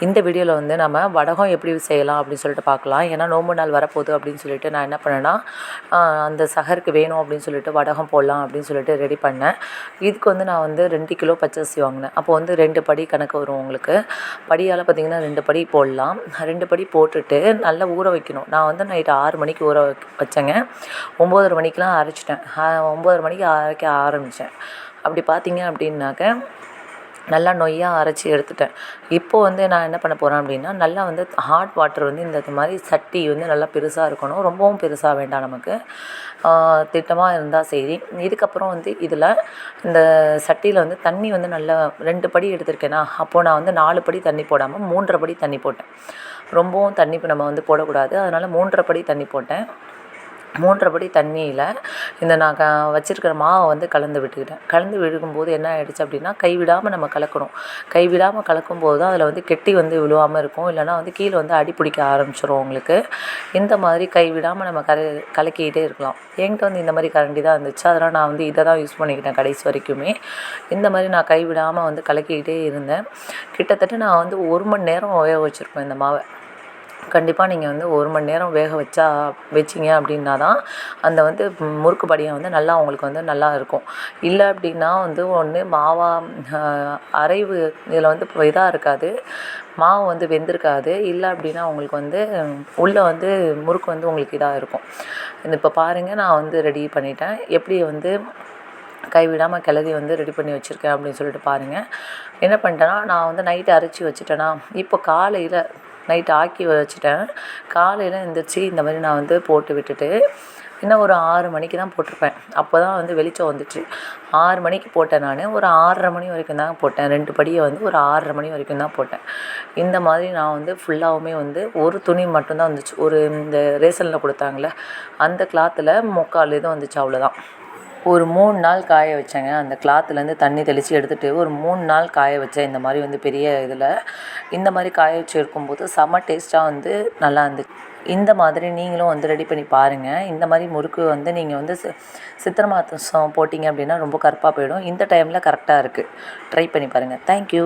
இந்த வீடியோவில் வந்து நம்ம வடகம் எப்படி செய்யலாம் அப்படின்னு சொல்லிட்டு பார்க்கலாம். ஏன்னா நோம்பு நாள் வரப்போகுது அப்படின்னு சொல்லிட்டு நான் என்ன பண்ணேன்னா அந்த சகருக்கு வேணும் அப்படின்னு சொல்லிட்டு வடகம் போடலாம் அப்படின்னு சொல்லிட்டு ரெடி பண்ணேன். இதுக்கு வந்து நான் வந்து ரெண்டு கிலோ பச்சரிசி வாங்கினேன். அப்போ வந்து ரெண்டு படி கணக்கு வரும் உங்களுக்கு. படியால் பார்த்தீங்கன்னா ரெண்டு படி போடலாம். ரெண்டு படி போட்டுட்டு நல்லா ஊற வைக்கணும். நான் வந்து நைட்டு ஆறு மணிக்கு ஊற வைக்க- வச்சேங்க. ஒம்போதரை மணிக்கெலாம் அரைச்சிட்டேன். ஒம்போதரை மணிக்கு அரைக்க ஆரம்பித்தேன் அப்படி பார்த்தீங்க அப்படின்னாக்க நல்லா நொய்யாக அரைச்சி எடுத்துட்டேன். இப்போ வந்து நான் என்ன பண்ண போகிறேன் அப்படின்னா நல்லா வந்து ஹாட் வாட்டர் வந்து இந்த இது மாதிரி சட்டி வந்து நல்லா பெருசாக இருக்கணும். ரொம்பவும் பெருசாக வேண்டாம் நமக்கு. திட்டமாக இருந்தால் சரி. இதுக்கப்புறம் வந்து இதில் இந்த சட்டியில் வந்து தண்ணி வந்து நல்லா ரெண்டு படி எடுத்திருக்கேனா அப்போது நான் வந்து நாலு படி தண்ணி போடாமல் மூன்றரை படி தண்ணி போட்டேன். ரொம்பவும் தண்ணி இப்போ நம்ம வந்து போடக்கூடாது. அதனால் மூன்றரை படி தண்ணி போட்டேன். மூன்றபடி தண்ணியில் இந்த நான் க வச்சுருக்கிற மாவை வந்து கலந்து விட்டுக்கிட்டேன். கலந்து விழுகும்போது என்ன ஆகிடுச்சு அப்படின்னா கைவிடாமல் நம்ம கலக்கணும். கைவிடாமல் கலக்கும்போது தான் அதில் வந்து கெட்டி வந்து விழுவாமல் இருக்கும். இல்லைன்னா வந்து கீழே வந்து அடி பிடிக்க ஆரம்பிச்சிடும் உங்களுக்கு. இந்த மாதிரி கைவிடாமல் நம்ம கல கலக்கிக்கிட்டே இருக்கலாம். என்கிட்ட வந்து இந்த மாதிரி கரண்டி தான் இருந்துச்சு. அதனால் நான் வந்து இதை தான் யூஸ் பண்ணிக்கிட்டேன் கடைசி வரைக்குமே. இந்த மாதிரி நான் கைவிடாமல் வந்து கலக்கிக்கிட்டே இருந்தேன். கிட்டத்தட்ட நான் வந்து ஒரு மணி நேரம் வேக வச்சுருப்பேன் இந்த மாவை. கண்டிப்பாக நீங்கள் வந்து ஒரு மணி நேரம் வேக வச்சா வச்சிங்க அப்படின்னா தான் அந்த வந்து முறுக்கு படியம் வந்து நல்லா உங்களுக்கு வந்து நல்லா இருக்கும். இல்லை அப்படின்னா வந்து ஒன்று மாவா அரைவு இதில் வந்து இப்போ இதாக இருக்காது. மாவு வந்து வெந்திருக்காது. இல்லை அப்படின்னா உங்களுக்கு வந்து உள்ளே வந்து முறுக்கு வந்து உங்களுக்கு இதாக இருக்கும். இந்த இப்போ பாருங்கள் நான் வந்து ரெடி பண்ணிட்டேன். எப்படி வந்து கைவிடாமல் கிளறி வந்து ரெடி பண்ணி வச்சுருக்கேன் அப்படின்னு சொல்லிட்டு பாருங்கள் என்ன பண்ணிட்டேன்னா நான் வந்து நைட்டு அரைச்சி வச்சுட்டேன்னா இப்போ காலையில் நைட் ஆக்கி வச்சுட்டேன். காலையில் எழுந்திரிச்சி இந்த மாதிரி நான் வந்து போட்டு விட்டுட்டு இன்னும் ஒரு ஆறு மணிக்கு தான் போட்டிருப்பேன். அப்போ தான் வந்து வெளிச்சம் வந்துச்சு. ஆறு மணிக்கு போட்டேன் நான். ஒரு ஆறரை மணி வரைக்கும் தான் போட்டேன். ரெண்டு படியை வந்து ஒரு ஆறரை மணி வரைக்கும் தான் போட்டேன். இந்த மாதிரி நான் வந்து ஃபுல்லாகவுமே வந்து ஒரு துணி மட்டும்தான் வந்துச்சு. ஒரு இந்த ரேசனில் கொடுத்தாங்களே அந்த கிளாத்தில் முக்கால் இது வந்துச்சு அவ்வளோதான் ஒரு மூணு நாள் காய வச்சேங்க. அந்த கிளாத்துலேருந்து தண்ணி தெளித்து எடுத்துகிட்டு ஒரு மூணு நாள் காய வச்சேன். இந்த மாதிரி வந்து பெரிய இதில். இந்த மாதிரி காய வச்சு இருக்கும்போது செம்ம டேஸ்ட்டாக வந்து நல்லா இருந்துச்சு இந்த மாதிரி நீங்களும் வந்து ரெடி பண்ணி பாருங்கள் இந்த மாதிரி முறுக்கு வந்து நீங்கள் வந்து சி சித்திரை மாதம் போட்டிங்க அப்படின்னா ரொம்ப கருப்பாக போயிடும். இந்த டைமில் கரெக்டாக இருக்குது ட்ரை பண்ணி பாருங்கள் தேங்க்யூ